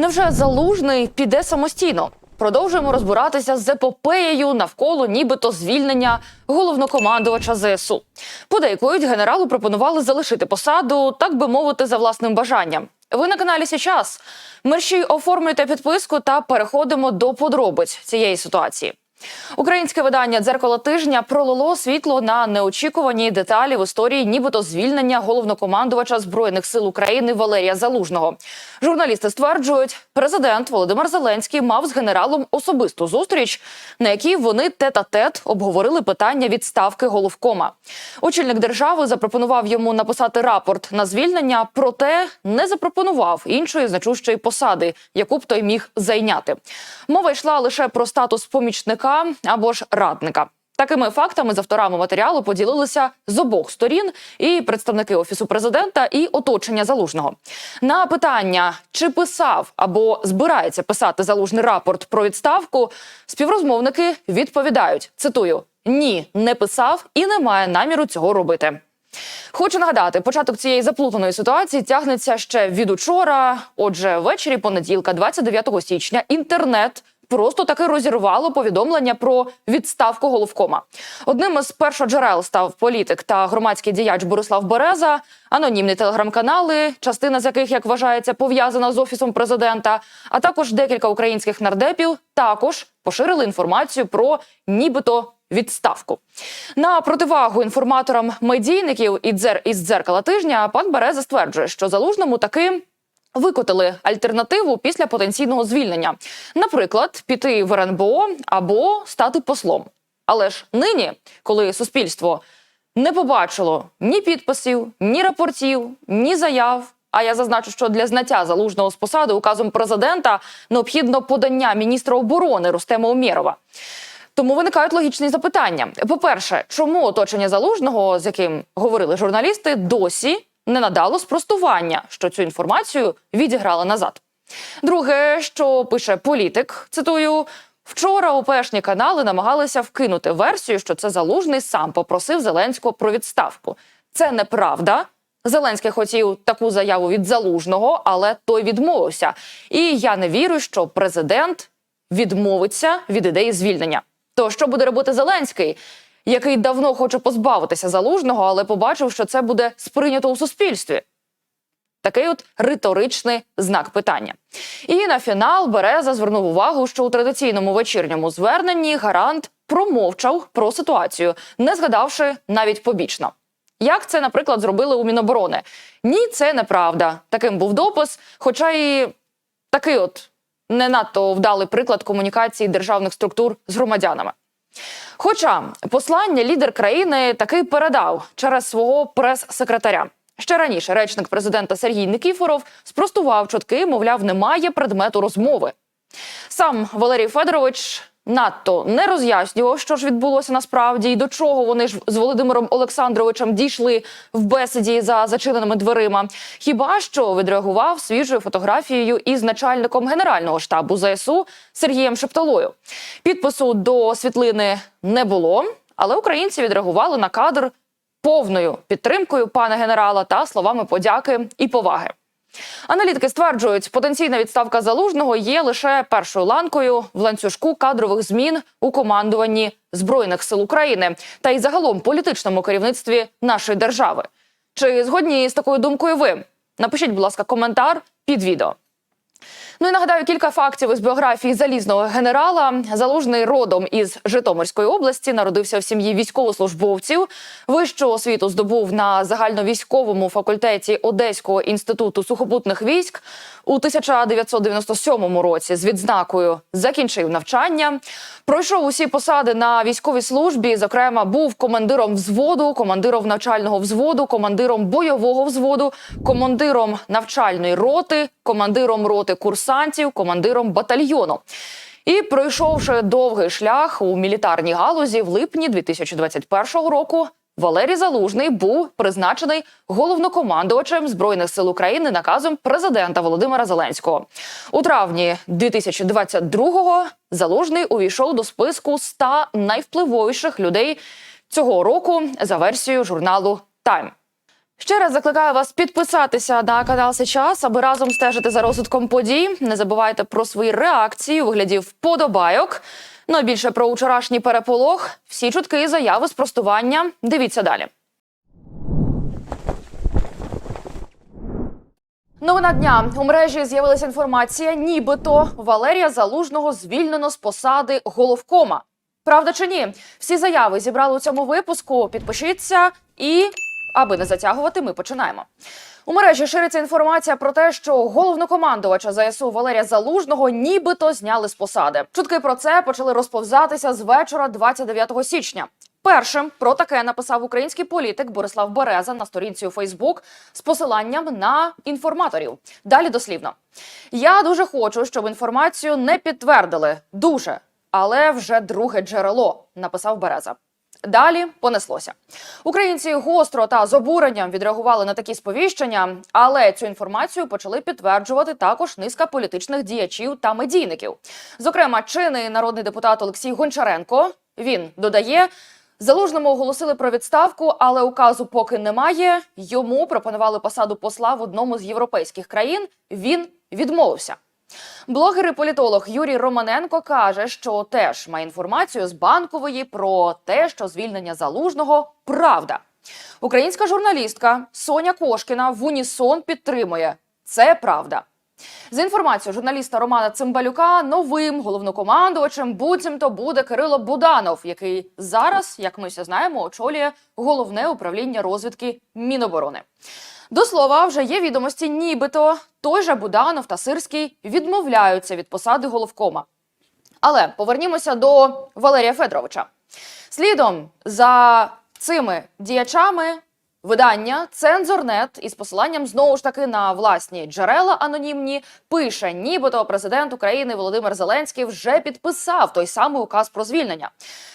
Невже залужний піде самостійно? Продовжуємо розбиратися з епопеєю навколо нібито звільнення головнокомандувача ЗСУ. Подейкують, генералу пропонували залишити посаду, так би мовити, за власним бажанням. Ви на каналі «Сейчас». Мерщій оформлюйте підписку та переходимо до подробиць цієї ситуації. Українське видання дзеркало тижня пролило світло на неочікувані деталі в історії, нібито звільнення головнокомандувача збройних сил України Валерія Залужного. Журналісти стверджують, президент Володимир Зеленський мав з генералом особисту зустріч, на якій вони тет-а-тет обговорили питання відставки головкома. Очільник держави запропонував йому написати рапорт на звільнення, проте не запропонував іншої значущої посади, яку б той міг зайняти. Мова йшла лише про статус помічника або ж радника. Такими фактами з авторами матеріалу поділилися з обох сторін і представники офісу президента, і оточення залужного. На питання, чи писав або збирається писати залужний рапорт про відставку, співрозмовники відповідають: цитую: ні, не писав і не має наміру цього робити. Хочу нагадати, початок цієї заплутаної ситуації тягнеться ще від учора. Отже, ввечері понеділка, 29 січня, інтернет. Просто таки розірвало повідомлення про відставку головкома. Одним із першоджерел став політик та громадський діяч Борислав Береза, анонімні телеграм-канали, частина з яких, як вважається, пов'язана з офісом президента, а також декілька українських нардепів також поширили інформацію про нібито відставку. На противагу інформаторам медійників і дзер із дзеркала тижня пан Береза стверджує, що залужному таки. Викотили альтернативу після потенційного звільнення, наприклад, піти в РНБО або стати послом. Але ж нині, коли суспільство не побачило ні підписів, ні рапортів, ні заяв. А я зазначу, що для зняття залужного з посади указом президента необхідно подання міністра оборони Рустема Умєрова. Тому виникають логічні запитання. По-перше, чому оточення залужного, з яким говорили журналісти, досі не надало спростування, що цю інформацію відіграли назад. Друге, що пише політик, цитую. Вчора ОПшні канали намагалися вкинути версію, що це залужний сам попросив Зеленського про відставку. Це неправда. Зеленський хотів таку заяву від залужного, але той відмовився. І я не вірю, що президент відмовиться від ідеї звільнення. То що буде робити Зеленський? Який давно хоче позбавитися залужного, але побачив, що це буде сприйнято у суспільстві. Такий от риторичний знак питання. І на фінал Береза звернув увагу, що у традиційному вечірньому зверненні гарант промовчав про ситуацію, не згадавши навіть побічно. Як це, наприклад, зробили у Міноборони? Ні, це неправда. Таким був допис, хоча і такий от не надто вдалий приклад комунікації державних структур з громадянами. Хоча послання лідер країни таки передав через свого прес-секретаря. Ще раніше речник президента Сергій Никіфоров спростував чутки, мовляв, немає предмету розмови. Сам Валерій Федорович надто не роз'яснював, що ж відбулося насправді, і до чого вони ж з Володимиром Олександровичем дійшли в бесіді за зачиненими дверима. Хіба що відреагував свіжою фотографією із начальником генерального штабу ЗСУ Сергієм Шепталою. Підпису до світлини не було, але українці відреагували на кадр повною підтримкою пана генерала та словами подяки і поваги. Аналітики стверджують, потенційна відставка залужного є лише першою ланкою в ланцюжку кадрових змін у командуванні збройних сил України та й загалом політичному керівництві нашої держави. Чи згодні з такою думкою ви? Напишіть, будь ласка, коментар під відео. Ну і нагадаю кілька фактів із біографії залізного генерала. Залужний родом із Житомирської області народився в сім'ї військовослужбовців. Вищу освіту здобув на загальновійськовому факультеті Одеського інституту сухопутних військ у 1997 році. З відзнакою закінчив навчання. Пройшов усі посади на військовій службі. Зокрема, був командиром взводу, командиром навчального взводу, командиром бойового взводу, командиром навчальної роти, командиром роти курсантів, командиром батальйону. І пройшовши довгий шлях у мілітарній галузі в липні 2021 року. Валерій Залужний був призначений головнокомандувачем збройних сил України наказом президента Володимира Зеленського. У травні 2022-го Залужний увійшов до списку 100 найвпливовіших людей цього року за версією журналу Time. Ще раз закликаю вас підписатися на канал Сейчас, аби разом стежити за розвитком подій. Не забувайте про свої реакції у вигляді вподобайок. Ну а більше про вчорашній переполох. Всі чутки, заяви, спростування. Дивіться далі. Новина дня у мережі з'явилася інформація, нібито Валерія Залужного звільнено з посади головкома. Правда чи ні? Всі заяви зібрали у цьому випуску. Підпишіться і, аби не затягувати, ми починаємо. У мережі шириться інформація про те, що головнокомандувача ЗСУ Валерія Залужного нібито зняли з посади. Чутки про це почали розповзатися з вечора 29 січня. Першим про таке написав український політик Борислав Береза на сторінці у Фейсбук з посиланням на інформаторів. Далі дослівно. Я дуже хочу, щоб інформацію не підтвердили. Дуже, але вже друге джерело, написав Береза. Далі понеслося. Українці гостро та з обуренням відреагували на такі сповіщення, але цю інформацію почали підтверджувати також низка політичних діячів та медійників. Зокрема, чинний народний депутат Олексій Гончаренко. Він додає. Залужному оголосили про відставку, але указу поки немає. Йому пропонували посаду посла в одному з європейських країн. Він відмовився. Блогер і політолог Юрій Романенко каже, що теж має інформацію з банкової про те, що звільнення залужного правда. Українська журналістка Соня Кошкіна в унісон підтримує це правда. За інформацією журналіста Романа Цимбалюка, новим головнокомандувачем буцімто буде Кирило Буданов, який зараз, як ми всі знаємо, очолює головне управління розвідки Міноборони. До слова, вже є відомості, нібито той же Буданов та Сирський відмовляються від посади головкома. Але повернімося до Валерія Федоровича. Слідом за цими діячами видання Цензорнет із посиланням знову ж таки на власні джерела анонімні пише, нібито президент України Володимир Зеленський вже підписав той самий указ про звільнення.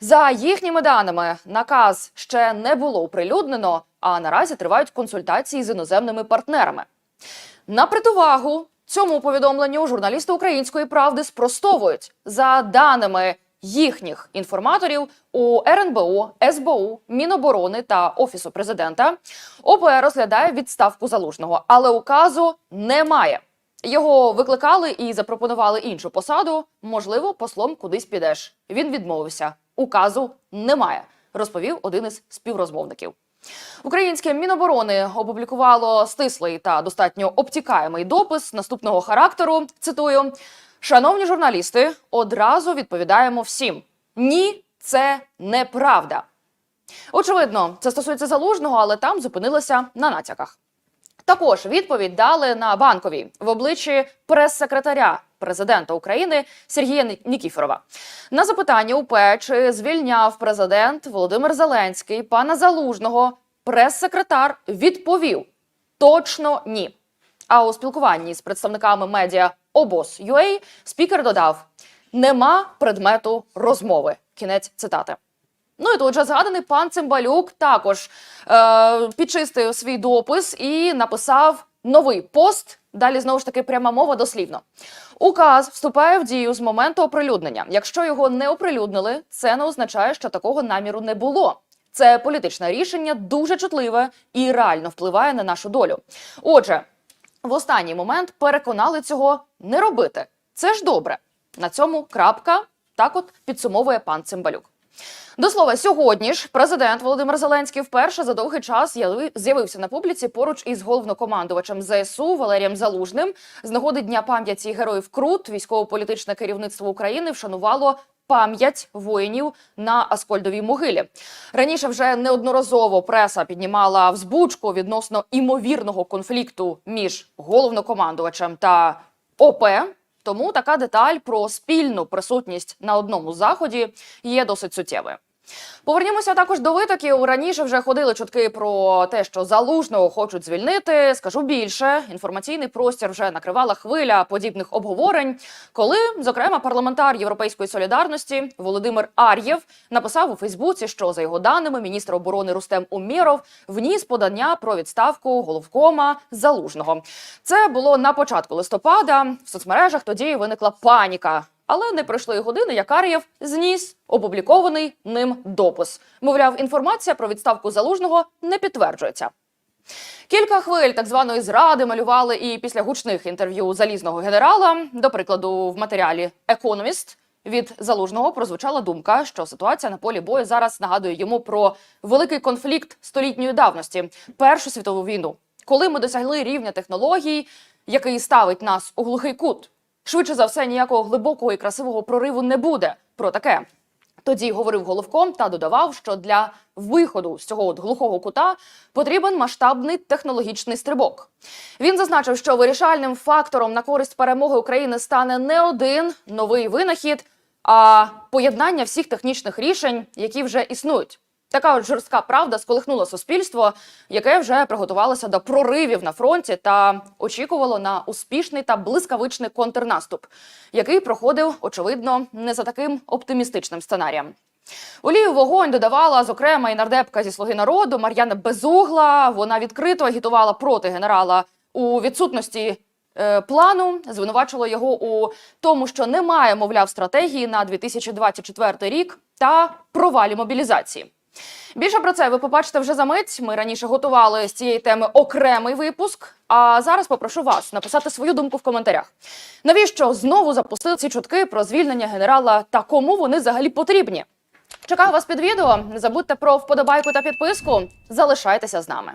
За їхніми даними, наказ ще не було оприлюднено, а наразі тривають консультації з іноземними партнерами. На противагу цьому повідомленню журналісти української правди спростовують за даними їхніх інформаторів у РНБО, СБУ, Міноборони та Офісу президента. ОП розглядає відставку залужного, але указу немає. Його викликали і запропонували іншу посаду. Можливо, послом кудись підеш. Він відмовився. Указу немає, розповів один із співрозмовників. Українське Міноборони опублікувало стислий та достатньо обтікаємий допис наступного характеру. Цитую: Шановні журналісти, одразу відповідаємо всім: ні, це неправда. Очевидно, це стосується залужного, але там зупинилися на натяках. Також відповідь дали на банковій в обличчі прес-секретаря президента України Сергія Нікіфорова. На запитання УП, чи звільняв президент Володимир Зеленський пана Залужного, прес-секретар відповів: точно ні. А у спілкуванні з представниками медіа обоз.ua спікер додав: нема предмету розмови. Кінець цитати. Ну і тут же згаданий пан Цимбалюк також е, підчистив свій допис і написав новий пост. Далі знову ж таки пряма мова дослівно. Указ вступає в дію з моменту оприлюднення. Якщо його не оприлюднили, це не означає, що такого наміру не було. Це політичне рішення дуже чутливе і реально впливає на нашу долю. Отже, в останній момент переконали цього не робити. Це ж добре. На цьому крапка. Так от підсумовує пан Цимбалюк. До слова, сьогодні ж президент Володимир Зеленський вперше за довгий час з'явився на публіці поруч із головнокомандувачем ЗСУ Валерієм Залужним. З нагоди Дня пам'яті героїв Крут військово-політичне керівництво України вшанувало пам'ять воїнів на Аскольдовій могилі. Раніше вже неодноразово преса піднімала взбучку відносно імовірного конфлікту між головнокомандувачем та ОП. Тому така деталь про спільну присутність на одному заході є досить суттєвою. Повернімося також до витоків. Раніше вже ходили чутки про те, що залужного хочуть звільнити. Скажу більше, інформаційний простір вже накривала хвиля подібних обговорень, коли, зокрема, парламентар Європейської солідарності Володимир Ар'єв написав у Фейсбуці, що за його даними міністр оборони Рустем Умєров вніс подання про відставку головкома залужного. Це було на початку листопада. В соцмережах тоді виникла паніка. Але не пройшло й години, як Ар'єв зніс опублікований ним допис. Мовляв, інформація про відставку залужного не підтверджується. Кілька хвиль так званої зради малювали і після гучних інтерв'ю залізного генерала. До прикладу, в матеріалі Економіст від залужного прозвучала думка, що ситуація на полі бою зараз нагадує йому про великий конфлікт столітньої давності Першу світову війну, коли ми досягли рівня технологій, який ставить нас у глухий кут. Швидше за все, ніякого глибокого і красивого прориву не буде. Про таке тоді говорив головком та додавав, що для виходу з цього от глухого кута потрібен масштабний технологічний стрибок. Він зазначив, що вирішальним фактором на користь перемоги України стане не один новий винахід, а поєднання всіх технічних рішень, які вже існують. Така от жорстка правда сколихнула суспільство, яке вже приготувалося до проривів на фронті та очікувало на успішний та блискавичний контрнаступ, який проходив, очевидно, не за таким оптимістичним сценарієм. Олію вогонь додавала, зокрема, і нардепка зі слуги народу Мар'яна Безугла. Вона відкрито агітувала проти генерала у відсутності е, плану, звинувачувала його у тому, що немає, мовляв, стратегії на 2024 рік та провалі мобілізації. Більше про це ви побачите вже за мить. Ми раніше готували з цієї теми окремий випуск. А зараз попрошу вас написати свою думку в коментарях. Навіщо знову запустили ці чутки про звільнення генерала та кому вони взагалі потрібні? Чекаю вас під відео. Не забудьте про вподобайку та підписку. Залишайтеся з нами.